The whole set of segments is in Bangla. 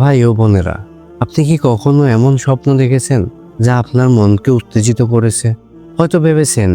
ভাই ও বোনেরা, আপনি কি কখনো এমন স্বপ্ন দেখেছেন যা আপনার মনকে উত্তেজিত করেছে? হয়তো ভেবেছেন,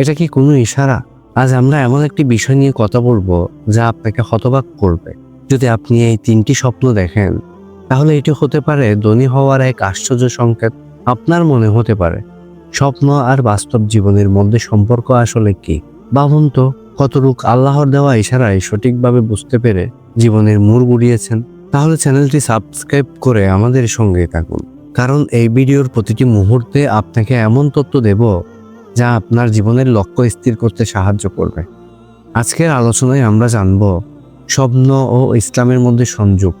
এটা কি কোনো ইশারা? আজ আমরা এমন একটি বিষয় নিয়ে কথা বলব যা আপনাকে হতবাক করবে। যদি আপনি এই তিনটি স্বপ্ন দেখেন, তাহলে এটি হতে পারে ধনী হওয়ার এক আশ্চর্য সংকেত আপনার মনে হতে পারে। স্বপ্ন আর বাস্তব জীবনের মধ্যে সম্পর্ক আসলে কি? ভাবুন তো, কতটুক আল্লাহর দেওয়া ইশারায় সঠিকভাবে বুঝতে পেরে জীবনের মোড় গুড়িয়েছেন। তাহলে চ্যানেলটি সাবস্ক্রাইব করে আমাদের সঙ্গে থাকুন। কারণ এই ভিডিওর প্রতিটি মুহূর্তে আপনাকে এমন তথ্য দেব যা আপনার জীবনের লক্ষ্য স্থির করতে সাহায্য করবে। আজকের আলোচনায় আমরা জানব স্বপ্ন ও ইসলামের মধ্যে সংযোগ।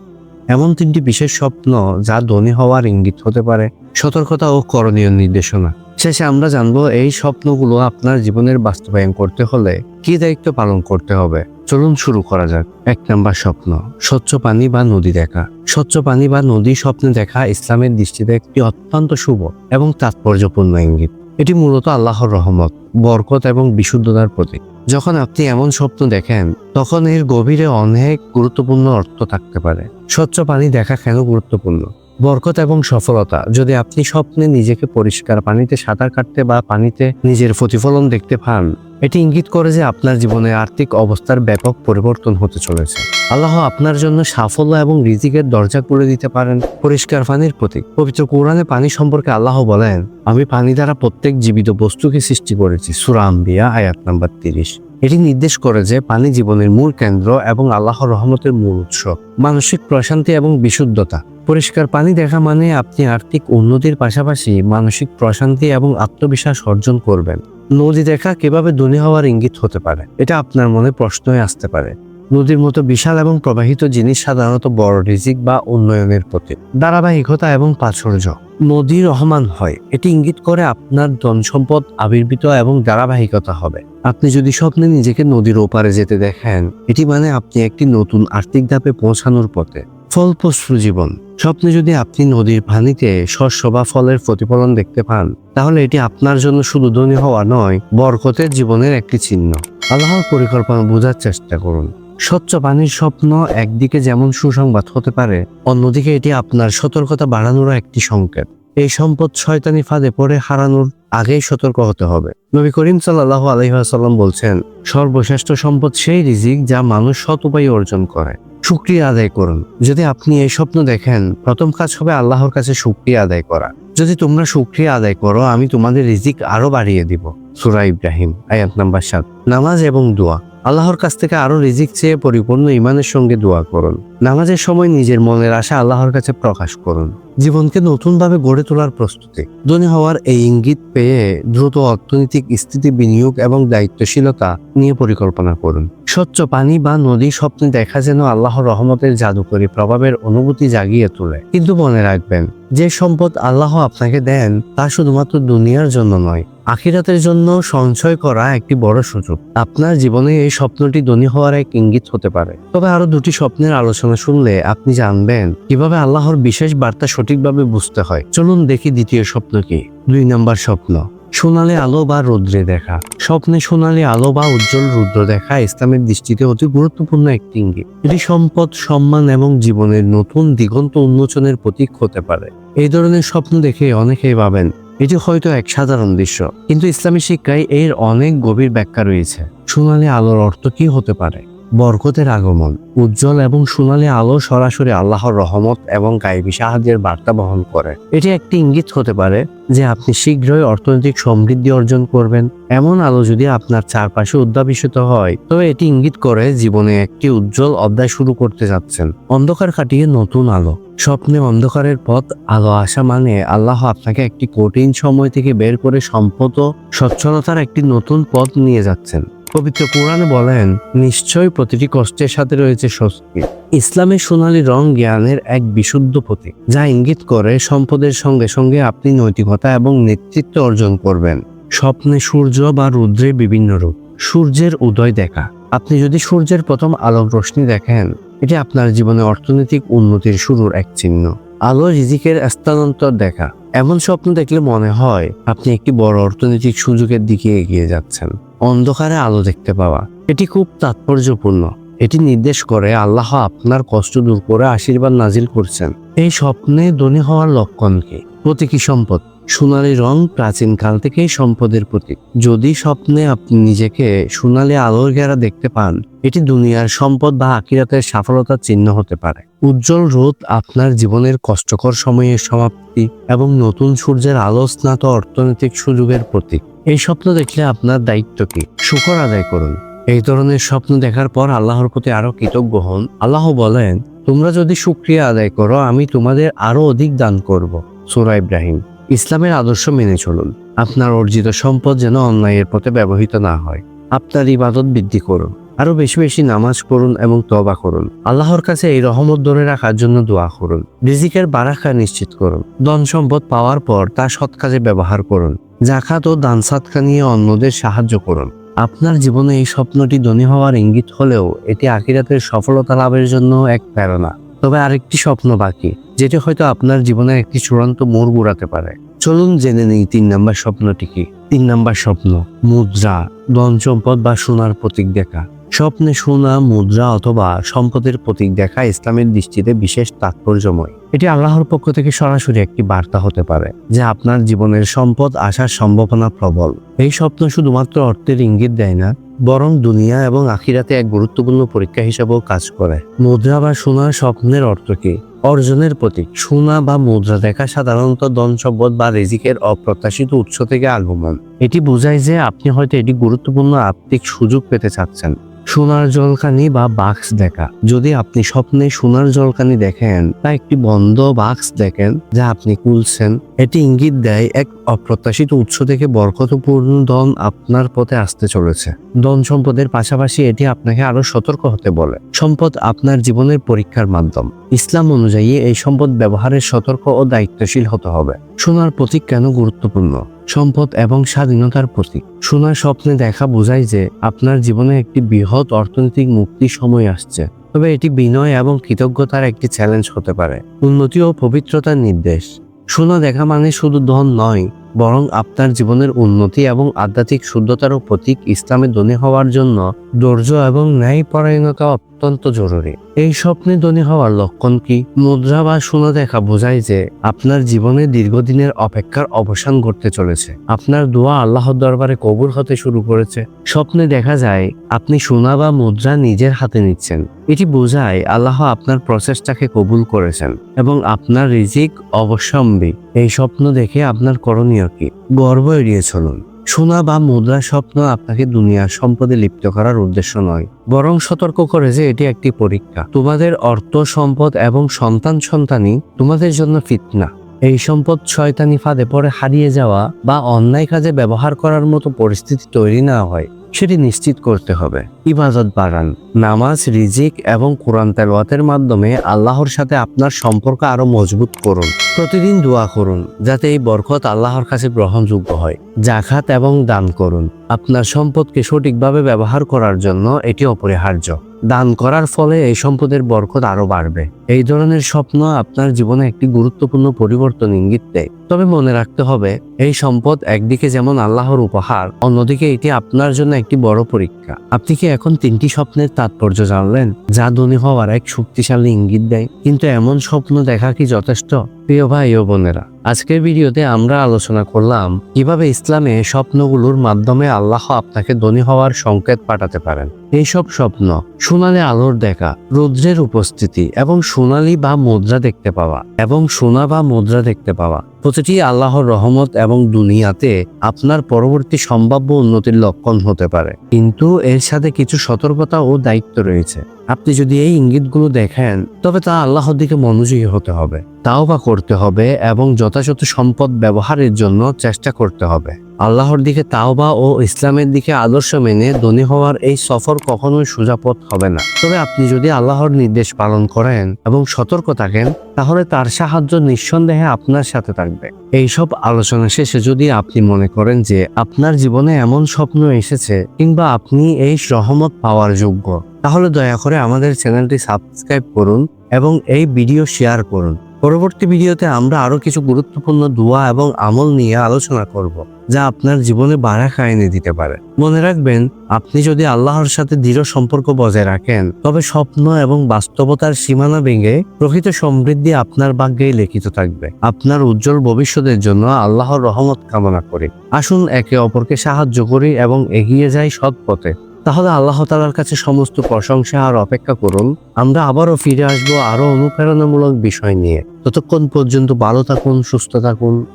এমন তিনটি বিশেষ স্বপ্ন যা ধনী হওয়ার ইঙ্গিত হতে পারে। সতর্কতা ও করণীয় নির্দেশনা। শেষে আমরা জানব এই স্বপ্নগুলো আপনার জীবনের বাস্তবায়ন করতে হলে কি দায়িত্ব পালন করতে হবে। চলুন শুরু করা যাক। এক নাম্বার স্বপ্ন, স্বচ্ছ পানি বা নদী দেখা। স্বচ্ছ পানি বা নদী স্বপ্নে দেখা ইসলামের দৃষ্টিতে একটি অত্যন্ত শুভ এবং তাৎপর্যপূর্ণ ইঙ্গিত। এটি মূলত আল্লাহর রহমত, বরকত এবং বিশুদ্ধতার প্রতীক। যখন আপনি এমন স্বপ্ন দেখেন, তখন এর গভীরে অনেক গুরুত্বপূর্ণ অর্থ থাকতে পারে। স্বচ্ছ পানি দেখা কেন গুরুত্বপূর্ণ? বরকত এবং সফলতা। যদি আপনি স্বপ্নে নিজেকে পরিষ্কার পানিতে সাঁতার কাটতে বা পানিতে নিজের প্রতিফলন দেখতে পান, এটি ইঙ্গিত করে যে আপনার জীবনে আর্থিক অবস্থার ব্যাপক পরিবর্তন হতে চলেছে। আল্লাহ আপনার জন্য সাফল্য এবং রিজিকের দরজা করে দিতে পারেন পরিষ্কার পানির প্রতীক। পবিত্র কোরআনে পানি সম্পর্কে আল্লাহ বলেন, আমি পানি দ্বারা প্রত্যেক জীবিত বস্তুকে সৃষ্টি করেছি। সুরা আম্বিয়া, আয়াত নাম্বার তিরিশ। এটি নির্দেশ করে যে পানি জীবনের মূল কেন্দ্র এবং আল্লাহর রহমতের মূল উৎস। মানসিক প্রশান্তি এবং বিশুদ্ধতা। পরিষ্কার পানি দেখা মানে আপনি আর্থিক উন্নতির পাশাপাশি মানসিক প্রশান্তি এবং আত্মবিশ্বাস অর্জন করবেন। নদী দেখা কীভাবে ধনী হওয়ার ইঙ্গিত হতে পারে, এটা আপনার মনে প্রশ্নই আসতে পারে। নদীর মতো বিশাল এবং প্রবাহিত জিনিস সাধারণত বড় রিজিক বা উন্নয়নের প্রতীক। ধারাবাহিকতা এবং প্রাচুর্য। নদী রহমান হয়, এটি ইঙ্গিত করে আপনার ধন সম্পদ আবির্ভূত এবং ধারাবাহিকতা হবে। আপনি যদি স্বপ্নে নিজেকে নদীর ওপারে যেতে দেখেন, এটি মানে আপনি একটি নতুন আর্থিক ধাপে পৌঁছানোর পথে। ফলপ্রসূ জীবন। স্বপ্নে যদি আপনি নদীর পানিতে শস্য বা ফলের প্রতিফলন দেখতে পান, তাহলে এটি আপনার জন্য শুধু ধনী হওয়া নয়, বরকতের জীবনের একটি চিহ্ন। আল্লাহর পরিকল্পনা বোঝার চেষ্টা করুন। স্বচ্ছ পানির স্বপ্ন একদিকে যেমন সুসংবাদ হতে পারে, অন্যদিকে এটি আপনার সতর্কতা বাড়ানোরও একটি সংকেত। এই সম্পদ শয়তানি ফাঁদে পড়ে হারানোর আগেই সতর্ক হতে হবে। নবী করিম সাল্লাহ আলহিহাসাল্লাম বলছেন, সর্বশ্রেষ্ঠ সম্পদ সেই রিজিক যা মানুষ সৎ উপায়ে অর্জন করে। শুক্রিয়া আদায় করুন। যদি আপনি এই স্বপ্ন দেখেন, প্রথম কাজ হবে আল্লাহর কাছে শুক্রিয়া আদায় করা। যদি তোমরা শুক্রিয়া আদায় করো, আমি তোমাদের রিজিক আরও বাড়িয়ে দিব। সুরা ইব্রাহিম, আয়াত নাম্বার সাত। নামাজ এবং দোয়া। আল্লাহর কাছ থেকে আরও রিজিক চেয়ে পরিপূর্ণ ইমানের সঙ্গে দোয়া করুন। নামাজের সময় নিজের মনের আশা আল্লাহর কাছে প্রকাশ করুন। জীবনকে নতুনভাবে গড়ে তোলার প্রস্তুতি। ধনী হওয়ার এই ইঙ্গিত পেয়ে দ্রুত অর্থনৈতিক স্থিতি বিনিয়োগ এবং দায়িত্বশীলতা নিয়ে পরিকল্পনা করুন। স্বচ্ছ পানি বা নদী স্বপ্নে দেখা যেন আল্লাহর রহমতের জাদুকরী প্রভাবের অনুভূতি জাগিয়ে তোলে। কিন্তু মনে রাখবেন, যে সম্পদ আল্লাহ আপনাকে দেন, তা শুধুমাত্র দুনিয়ার জন্য নয়, আখিরাতের জন্য সঞ্চয় করা একটি বড় সুযোগ। আপনার জীবনে এই স্বপ্নটি ধনী হওয়ার এক ইঙ্গিত হতে পারে। তবে আরও দুটি স্বপ্নের আলোচনা শুনলে আপনি জানবেন, কীভাবে আল্লাহর বিশেষ বার্তা সঠিকভাবে বুঝতে হয়। চলুন দেখি দ্বিতীয় স্বপ্ন কি। দুই নম্বর স্বপ্ন সোনালি আলো বা রৌদ্রে দেখা। স্বপ্নে সোনালি আলো বা উজ্জ্বল রুদ্র দেখা ইসলামের দৃষ্টিতে অতি গুরুত্বপূর্ণ একটি ইঙ্গিত। এটি সম্পদ, সম্মান এবং জীবনের নতুন দিগন্ত উন্মোচনের প্রতীক হতে পারে। এই ধরনের স্বপ্ন দেখে অনেকেই ভাবেন, এটি হয়তো এক সাধারণ দৃশ্য। কিন্তু ইসলামী শিক্ষায় এর অনেক গভীর ব্যাখ্যা রয়েছে। সোনালি আলোর অর্থ কি হতে পারে? বরকতের আগমন, উজ্জ্বল এবং সোনালী আলো সরাসরি আল্লাহর রহমত এবং গাইবী সাহায্যের বার্তা বহন করে। এটি একটি ইঙ্গিত হতে পারে যে আপনি শীঘ্রই অর্থনৈতিক সমৃদ্ধি অর্জন করবেন। এমন আলো যদি আপনার চারপাশে উদ্যাপিত হয়, তবে এটি ইঙ্গিত করে জীবনে একটি উজ্জ্বল অধ্যায় শুরু করতে যাচ্ছেন। অন্ধকার কাটিয়ে নতুন আলো। স্বপ্নে অন্ধকারের পথ, আলো আসা মানে আল্লাহ আপনাকে একটি কঠিন সময় থেকে বের করে সম্পদ ও সচ্ছলতার একটি নতুন পথ নিয়ে যাচ্ছেন। পবিত্র কোরআনে বলেন নিশ্চয় প্রতিটি কষ্টের সাথে রয়েছে স্বস্তি। ইসলামের সোনালী রং জ্ঞানের এক বিশুদ্ধ প্রতীক, যা ইঙ্গিত করে সম্পদের সঙ্গে সঙ্গে আপনি নৈতিকতা এবং নেতৃত্ব অর্জন করবেন। স্বপ্নে সূর্য বা রুদ্রের বিভিন্ন রূপ, সূর্যের উদয় দেখা। আপনি যদি সূর্যের প্রথম আলোক রশ্মি দেখেন, এটি আপনার জীবনে অর্থনৈতিক উন্নতির শুরুর এক চিহ্ন। আলো রিজিকের স্থানান্তর দেখা। এমন স্বপ্ন দেখলে মনে হয় আপনি একটি বড় অর্থনৈতিক সুযোগের দিকে এগিয়ে যাচ্ছেন। অন্ধকারে আলো দেখতে পাওয়া, এটি খুব তাৎপর্যপূর্ণ। এটি নির্দেশ করে আল্লাহ আপনার কষ্ট দূর করে আশীর্বাদ নাজিল করছেন। এই স্বপ্নে ধনী হওয়ার লক্ষণ কি? প্রতীকী সম্পদ। সোনালী রং প্রাচীন কাল থেকেই সম্পদের প্রতীক। যদি স্বপ্নে আপনি নিজেকে সোনালী আলোর ঘেরা দেখতে পান, এটি দুনিয়ার সম্পদ বা আকিরাতের সফলতার চিহ্ন হতে পারে। উজ্জ্বল রোদ আপনার জীবনের কষ্টকর সময়ের সমাপ্তি এবং নতুন সূর্যের আলো স্নাত অর্থনৈতিক সুযোগের প্রতীক। এই স্বপ্ন দেখলে আপনার দায়িত্ব কি? শুকর আদায় করুন। এই ধরনের স্বপ্ন দেখার পর আল্লাহর প্রতি আরও কৃতজ্ঞ হন। আল্লাহ বলেন, তোমরা যদি সুক্রিয়া আদায় করো, আমি তোমাদের আরও অধিক দান করব। সুরা ইব্রাহিম। ইসলামের আদর্শ মেনে চলুন। আপনার অর্জিত সম্পদ যেন অন্যায়ের পথে ব্যবহৃত না হয়। আপনার ইবাদত বৃদ্ধি করুন। আরও বেশি বেশি নামাজ পড়ুন এবং তবা করুন। আল্লাহর কাছে এই রহমত ধরে রাখার জন্য দোয়া করুন। রিজিকের বারাখা নিশ্চিত করুন। ধন সম্পদ পাওয়ার পর তা সৎ কাজে ব্যবহার করুন। জাকাত ও দান সাতকা নিয়ে অন্যদের সাহায্য করুন। আপনার জীবনে এই স্বপ্নটি ধনী হওয়ার ইঙ্গিত হলেও এটি আখিরাতের সফলতা লাভের জন্য এক প্রেরণা। তবে আরেকটি স্বপ্ন বাকি, যেটি হয়তো আপনার জীবনের একটি চূড়ান্ত মোড় ঘুরাতে পারে। চলুন জেনে নেই তিন নাম্বার স্বপ্নটি কি। তিন নাম্বার স্বপ্ন, মুদ্রা, ধন সম্পদ বা সোনার প্রতীক দেখা। স্বপ্নে সোনা, মুদ্রা অথবা সম্পদের প্রতীক দেখা ইসলামের দৃষ্টিতে বিশেষ তাৎপর্যময়। এটি আল্লাহর পক্ষ থেকে সরাসরি একটি বার্তা হতে পারে, যে আপনার জীবনের সম্পদ আসার সম্ভাবনা প্রবল। এই স্বপ্ন শুধুমাত্র অর্থের ইঙ্গিত দেয় না, বরং দুনিয়া এবং আখিরাতে এক গুরুত্বপূর্ণ পরীক্ষা হিসাবেও কাজ করে। মুদ্রা বা সোনার স্বপ্নের অর্থ কি? অর্জনের প্রতীক। সোনা বা মুদ্রা দেখা সাধারণত ধন সম্পদ বা রেজিকের অপ্রত্যাশিত উৎস থেকে আগমন। এটি বোঝায় যে আপনি হয়তো এটি গুরুত্বপূর্ণ আর্থিক সুযোগ পেতে চাচ্ছেন। সোনার জলকানি বা বাক্স দেখা। যদি আপনি স্বপ্নে সোনার জলকানি দেখেন বা একটি বন্ধ বাক্স দেখেন যা আপনি খুলছেন। এটি ইঙ্গিত দেয় এক অপ্রত্যাশিত উৎস থেকে বরকতপূর্ণ ধন আপনার পথে আসতে চলেছে। ধন সম্পদের পাশাপাশি এটি আপনাকে আরও সতর্ক হতে বলে। সম্পদ আপনার জীবনের পরীক্ষার মাধ্যম। ইসলাম অনুযায়ী এই সম্পদ ব্যবহারের সতর্ক ও দায়িত্বশীল হতে হবে। সোনার প্রতীক কেন গুরুত্বপূর্ণ? সম্পদ এবং স্বাধীনতার প্রতীক। সোনার স্বপ্নে দেখা বোঝায় যে আপনার জীবনে একটি বৃহৎ অর্থনৈতিক মুক্তি সময় আসছে। তবে এটি বিনয় এবং কৃতজ্ঞতার একটি চ্যালেঞ্জ হতে পারে। উন্নতি ও পবিত্রতার নির্দেশ। সোনা দেখা মানে শুধু ধন নয় বরং আপনার জীবনের উন্নতি এবং আধ্যাত্মিক শুদ্ধতারও প্রতীক ইসলামে ধনী হওয়ার জন্য ধৈর্য এবং ন্যায়পরায়ণতা অত্যন্ত জরুরি। এই স্বপ্নে ধনী হওয়ার লক্ষণ কি? মুদ্রা বা সোনা দেখা বোঝায় যে আপনার জীবনে দীর্ঘদিনের অপেক্ষার অবসান ঘটতে চলেছে। আপনার দোয়া আল্লাহর দরবারে কবুল হতে শুরু করেছে। স্বপ্নে দেখা যায় আপনি সোনা বা মুদ্রা নিজের হাতে নিচ্ছেন। এটি বোঝায় আল্লাহ আপনার প্রচেষ্টাকে কবুল করেছেন এবং আপনার রিজিক অবশ্যম্বী। এই স্বপ্ন দেখে আপনার করণীয় কি? গর্ব এড়িয়ে চলুন। সোনা বা মুদ্রা স্বপ্ন আপনাকে দুনিয়ার সম্পদে লিপ্ত করার উদ্দেশ্য নয়। বরং সতর্ক করে যে এটি একটি পরীক্ষা। তোমাদের অর্থ, সম্পদ এবং সন্তান সন্তানই তোমাদের জন্য ফিতনা। এই সম্পদ শয়তানি ফাঁদে পরে হারিয়ে যাওয়া বা অন্যায় কাজে ব্যবহার করার মতো পরিস্থিতি তৈরি না হয়, সেটি নিশ্চিত করতে হবে। ইবাদত বাড়ান। নামাজ, রিজিক এবং কোরআন তেলাওয়াতের মাধ্যমে আল্লাহর সাথে আপনার সম্পর্ক আরও মজবুত করুন। প্রতিদিন দোয়া করুন, যাতে এই বরকত আল্লাহর কাছে গ্রহণযোগ্য হয়। জাখাত এবং দান করুন। আপনার সম্পদকে সঠিকভাবে ব্যবহার করার জন্য এটি অপরিহার্য। দান করার ফলে এই সম্পদের বরকত আরও বাড়বে। এই ধরনের স্বপ্ন আপনার জীবনে একটি গুরুত্বপূর্ণ পরিবর্তন ইঙ্গিত দেয়। তবে মনে রাখতে হবে, এই সম্পদ একদিকে যেমন আল্লাহর উপহার, অন্যদিকে এটি আপনার জন্য একটি বড় পরীক্ষা। আপনি কি এখন তিনটি স্বপ্নের তাৎপর্য জানলেন, যা ধনী হওয়ার এক শক্তিশালী ইঙ্গিত দেয়? কিন্তু এমন স্বপ্ন দেখা কি যথেষ্ট? প্রিয় ভাই ও বোনেরা, আজকের ভিডিওতে আমরা আলোচনা করলাম, কীভাবে ইসলামে স্বপ্নগুলোর মাধ্যমে আল্লাহ আপনাকে ধনী হওয়ার সংকেত পাঠাতে পারেন। এইসব স্বপ্ন, সোনালি আলোর দেখা, রৌদ্রের উপস্থিতি এবং সোনালি বা মুদ্রা দেখতে পাওয়া, এবং সোনা বা মুদ্রা দেখতে পাওয়া প্রতিটি আল্লাহর রহমত এবং দুনিয়াতে আপনার পরবর্তী সম্ভাব্য উন্নতির লক্ষণ হতে পারে। কিন্তু এর সাথে কিছু সতর্কতা ও দায়িত্ব রয়েছে। আপনি যদি এই ইঙ্গিতগুলো দেখেন, তবে তা আল্লাহর দিকে মনোযোগী হতে হবে তাও বা করতে হবে এবং যথাযথ সম্পদ ব্যবহারের জন্য চেষ্টা করতে হবে। আল্লাহর দিকে তাওবা ও ইসলামের দিকে আদর্শ মেনে ধনী হওয়ার এই সফর কখনোই সোজা পথ হবে না। তবে আপনি যদি আল্লাহর নির্দেশ পালন করেন এবং সতর্ক থাকেন, তাহলে তার সাহায্য নিঃসন্দেহে আপনার সাথে থাকবে। এইসব আলোচনা শেষে যদি আপনি মনে করেন যে আপনার জীবনে এমন স্বপ্ন এসেছে কিংবা আপনি এই রহমত পাওয়ার যোগ্য, তাহলে দয়া করে আমাদের চ্যানেলটি সাবস্ক্রাইব করুন এবং এই ভিডিও শেয়ার করুন। পরবর্তী ভিডিওতে আমরা আরও কিছু গুরুত্বপূর্ণ দোয়া এবং আমল নিয়ে আলোচনা করব, যা আপনার জীবনে বারাকা এনে দিতে পারে। মনে রাখবেন, আপনি যদি আল্লাহর সাথে দৃঢ় সম্পর্ক বজায় রাখেন, তবে স্বপ্ন এবং বাস্তবতার সীমানা ভেঙে প্রকৃত সমৃদ্ধি আপনার ভাগ্যেই লিখিত থাকবে। আপনার উজ্জ্বল ভবিষ্যতের জন্য আল্লাহর রহমত কামনা করি। আসুন একে অপরকে সাহায্য করি এবং এগিয়ে যাই সৎ পথে। তাহলে আল্লাহ তালার কাছে সমস্ত প্রশংসা আর অপেক্ষা করুন। আমরা আবারও ফিরে আসব আরও অনুপ্রেরণামূলক বিষয় নিয়ে। ততক্ষণ পর্যন্ত ভালো থাকুন, সুস্থ থাকুন।